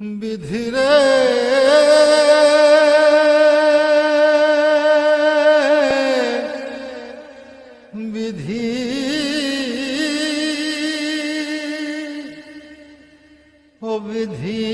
বিধিরে। বিধি। ও বিধি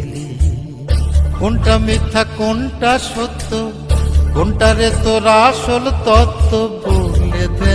কোনটা মিথ্যা কোনটা সত্য? কোনটারে তোর আসল তত্ত্ব বলে